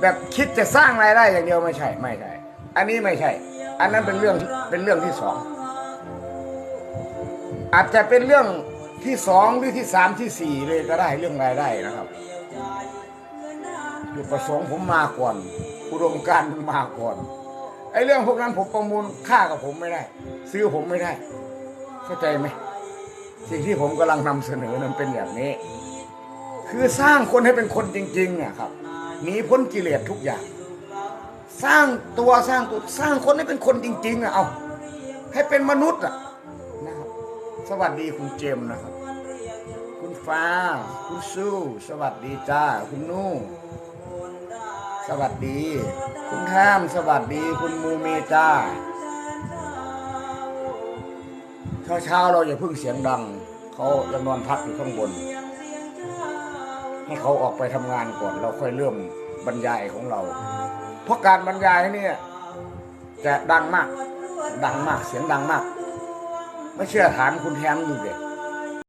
แบบคิดจะสร้างรายได้อย่างเดียวไม่ใช่ ไม่ใช่ อันนี้ไม่ใช่ อันนั้นเป็นเรื่องเป็นเรื่องที่สองอาจจะเป็นเรื่องที่สองหรือที่สามที่สี่เลยก็ได้เรื่องรายได้นะครับจุดประสงค์ผมมาก่อนอุดมการ์มมาก่อนไอ้เรื่องพวกนั้นผมประมูลค่ากับผมไม่ได้ ซื้อผมไม่ได้ เข้าใจไหมสิ่งที่ผมกำลังนำเสนอนั้นเป็นอย่างนี้ คือสร้างคนให้เป็นคนจริงๆเนี่ยครับหนีพ้นกิเลสทุกอย่าง สร้างตัวสร้างตัวสร้างคนให้เป็นคนจริงๆอะเอาให้เป็นมนุษย์อะนะครับสวัสดีคุณเจมส์นะครับ คุณฟ้า คุณสู้สวัสดีจ้า คุณนู่สวัสดี คุณห้ามสวัสดี คุณมูเมจ้าเช้าเช้าๆเราอย่าเพิ่งเสียงดัง เขายังนอนพักอยู่ข้างบน ให้เขาออกไปทำงานก่อน เราค่อยเริ่มบรรยายของเรา เพราะการบรรยายเนี่ยจะดังมาก ดังมากเสียงดังมาก ไม่เชื่อถามคุณแทมดูเด็